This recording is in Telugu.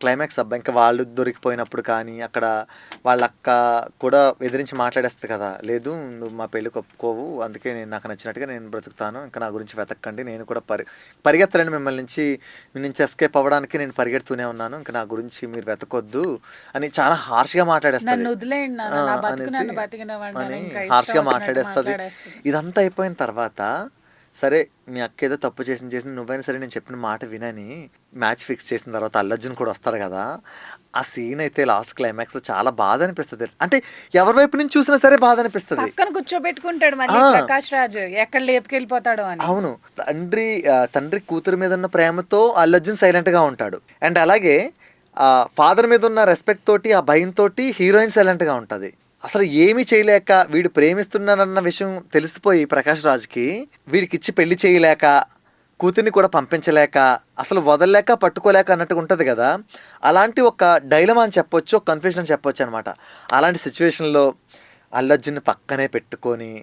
క్లైమాక్స్ అబ్బా ఇంకా వాళ్ళు దొరికిపోయినప్పుడు కానీ అక్కడ వాళ్ళ అక్క కూడా ఎదిరించి మాట్లాడేస్తుంది కదా. లేదు నువ్వు మా పెళ్ళికి ఒప్పుకోవు అందుకే నేను నాకు నచ్చినట్టుగా నేను బ్రతుకుతాను ఇంకా నా గురించి వెతక్కండి నేను కూడా పరి పరిగెత్తలేండి మిమ్మల్ని నుంచి నుంచి ఎస్కేప్ అవ్వడానికి నేను పరిగెడుతూనే ఉన్నాను ఇంకా నా గురించి మీరు వెతకొద్దు అని చాలా హార్ష్గా మాట్లాడేస్తుంది. నన్ను వదిలేయండి నాన్న, ఆ, నా బతుకు అనేసి అని హార్ష్గా మాట్లాడేస్తుంది. ఇదంతా అయిపోయిన తర్వాత సరే మీ అక్క ఏదో తప్పు చేసింది చేసింది నువ్వైనా సరే నేను చెప్పిన మాట వినని మ్యాచ్ ఫిక్స్ చేసిన తర్వాత అల్లర్జున్ కూడా వస్తారు కదా ఆ సీన్ అయితే లాస్ట్ క్లైమాక్స్లో చాలా బాధ అనిపిస్తుంది అంటే ఎవరి వైపు నుంచి చూసినా సరే బాధ అనిపిస్తుంది పక్కన కూర్చోబెట్టుకుంటాడు. ప్రకాష్ రాజ్ ఎక్కడ లేపుకెళ్ళిపోతాడో అని. అవును. తండ్రి తండ్రి కూతురు మీద ఉన్న ప్రేమతో అల్లర్జున్ సైలెంట్గా ఉంటాడు. అండ్ అలాగే ఫాదర్ మీద ఉన్న రెస్పెక్ట్ తోటి ఆ భయంతో హీరోయిన్ సైలెంట్గా ఉంటుంది. అసలు ఏమీ చేయలేక వీడు ప్రేమిస్తున్నానన్న విషయం తెలిసిపోయి ప్రకాష్ రాజుకి వీడికిచ్చి పెళ్ళి చేయలేక కూతుర్ని కూడా పంపించలేక అసలు వదలలేక పట్టుకోలేక అన్నట్టుగా ఉంటుంది కదా. అలాంటి ఒక డైలమా అని చెప్పొచ్చు ఒక కన్ఫ్యూషన్ అని చెప్పొచ్చు అనమాట. అలాంటి సిచ్యువేషన్లో అల్లర్జున్ పక్కనే పెట్టుకొని